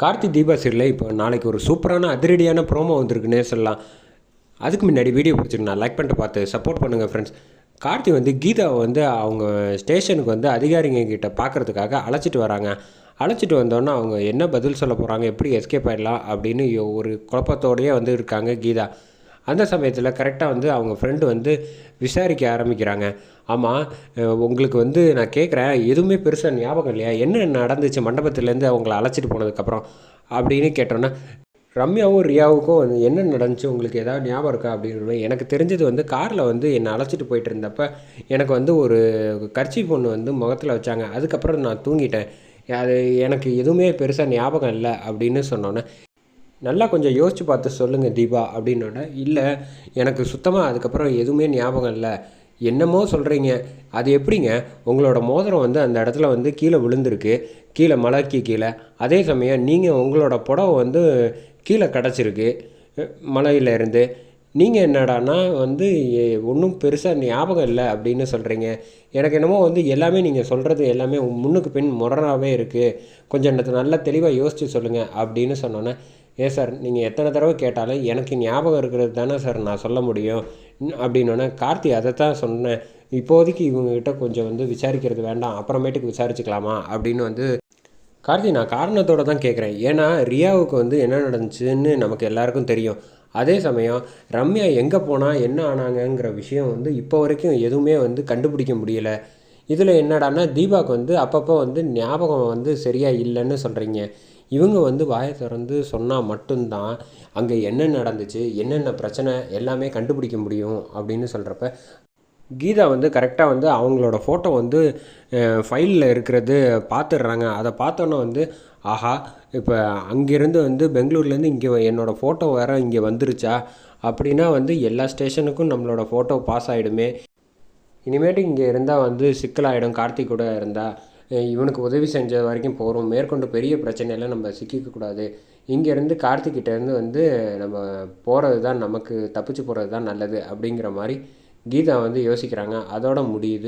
கார்த்தி தீபா சீரியலில் இப்போ நாளைக்கு ஒரு சூப்பரான அதிரடியான ப்ரோமோ வந்திருக்குன்னே சொல்லலாம். அதுக்கு முன்னாடி வீடியோ பிடிச்சிருக்கு லைக் பண்ணிட்டு பார்த்து சப்போர்ட் பண்ணுங்கள் ஃப்ரெண்ட்ஸ் கார்த்தி வந்து கீதாவை வந்து அவங்க ஸ்டேஷனுக்கு வந்து அதிகாரிங்க கிட்ட பார்க்குறதுக்காக அழைச்சிட்டு வராங்க. அழைச்சிட்டு வந்தோன்னே அவங்க என்ன பதில் சொல்ல போகிறாங்க எப்படி எஸ்கேப் ஆகிடலாம் அப்படின்னு ஒரு குழப்பத்தோடையே வந்து இருக்காங்க கீதா. அந்த சமயத்தில் கரெக்டாக வந்து அவங்க ஃப்ரெண்டு வந்து விசாரிக்க ஆரம்பிக்கிறாங்க. ஆமாம் உங்களுக்கு வந்து நான் கேட்குறேன் எதுவுமே பெருசாக ஞாபகம் இல்லையா? என்ன நடந்துச்சு மண்டபத்துலேருந்து அவங்கள அழைச்சிட்டு போனதுக்கப்புறம் அப்படின்னு கேட்டோன்னே ரம்யாவும் ரியாவுக்கும் வந்து என்ன நடந்துச்சு உங்களுக்கு ஏதாவது ஞாபகம் இருக்கா அப்படின்னு எனக்கு தெரிஞ்சது வந்து காரில் வந்து என்னை அழைச்சிட்டு போயிட்டு இருந்தப்ப எனக்கு வந்து ஒரு கர்ச்சி பொண்ணு வந்து முகத்தில் வச்சாங்க. அதுக்கப்புறம் நான் தூங்கிட்டேன். அது எனக்கு எதுவுமே பெருசாக ஞாபகம் இல்லை அப்படின்னு சொன்னோன்னே நல்லா கொஞ்சம் யோசித்து பார்த்து சொல்லுங்கள் தீபா அப்படின்னோட இல்லை எனக்கு சுத்தமாக அதுக்கப்புறம் எதுவுமே ஞாபகம் இல்லை. என்னமோ சொல்கிறீங்க அது எப்படிங்க? உங்களோட மோதிரம் வந்து அந்த இடத்துல வந்து கீழே விழுந்திருக்கு. கீழே மலைக்கு கீழே. அதே சமயம் நீங்கள் உங்களோட புடவை வந்து கீழே கிடச்சிருக்கு. மலையில இருந்து. நீங்கள் என்னடான்னா வந்து ஒன்றும் பெருசாக ஞாபகம் இல்லை அப்படின்னு சொல்கிறீங்க எனக்கு என்னமோ வந்து எல்லாமே நீங்கள் சொல்கிறது எல்லாமே முன்னுக்கு பின் முரணாகவே இருக்குது கொஞ்சம் நல்லா தெளிவாக யோசித்து சொல்லுங்கள் அப்படின்னு சொன்னோன்னே ஏன் சார் நீங்கள் எத்தனை தடவை கேட்டாலும் எனக்கு ஞாபகம் இருக்கிறது தானே சார் நான் சொல்ல முடியும். அப்படின்னோடனே கார்த்தி அதை தான் சொன்னேன். இப்போதைக்கு இவங்ககிட்ட கொஞ்சம் வந்து விசாரிக்கிறது வேண்டாம் அப்புறமேட்டுக்கு விசாரிச்சுக்கலாமா? அப்படின்னு வந்து கார்த்தி நான் காரணத்தோடு தான் கேட்குறேன் ஏன்னா ரியாவுக்கு வந்து என்ன நடந்துச்சுன்னு நமக்கு எல்லாருக்கும் தெரியும். அதே சமயம் ரம்யா எங்கே போனால் என்ன ஆனாங்கங்கிற விஷயம் வந்து இப்போ வரைக்கும் எதுவுமே வந்து கண்டுபிடிக்க முடியல. இதில் என்னடான்னா தீபாவுக்கு வந்து அப்பப்போ வந்து ஞாபகம் வந்து சரியாக இல்லைன்னு சொல்கிறீங்க இவங்க வந்து வாயை திறந்து சொன்னால் மட்டும்தான் அங்கே என்ன நடந்துச்சு என்னென்ன பிரச்சனை எல்லாமே கண்டுபிடிக்க முடியும் அப்படின்னு சொல்கிறப்ப கீதா வந்து கரெக்டாக வந்து அவங்களோட ஃபோட்டோ வந்து ஃபைலில் இருக்கிறது பார்த்துடுறாங்க அதை பார்த்தோன்னே வந்து ஆஹா இப்போ அங்கேருந்து வந்து பெங்களூர்லேருந்து இங்கே என்னோடய ஃபோட்டோ வேறு இங்கே வந்துருச்சா? அப்படின்னா வந்து எல்லா ஸ்டேஷனுக்கும் நம்மளோட ஃபோட்டோ பாஸ் ஆகிடுமே இனிமேட்டு இங்கே இருந்தால் வந்து சிக்கலாகிடும் கார்த்திக் கூட இருந்தால் இவனுக்கு உதவி செஞ்ச வரைக்கும் போகிறோம் மேற்கொண்டு பெரிய பிரச்சனையில் நம்ம சிக்கிக்கக்கூடாது இங்கேருந்து கார்த்திக்கிட்டேருந்து வந்து நம்ம போகிறது தான் நமக்கு தப்பிச்சு போகிறது தான் நல்லது அப்படிங்கிற மாதிரி கீதா வந்து யோசிக்கிறாங்க. அதோடு முடியுது.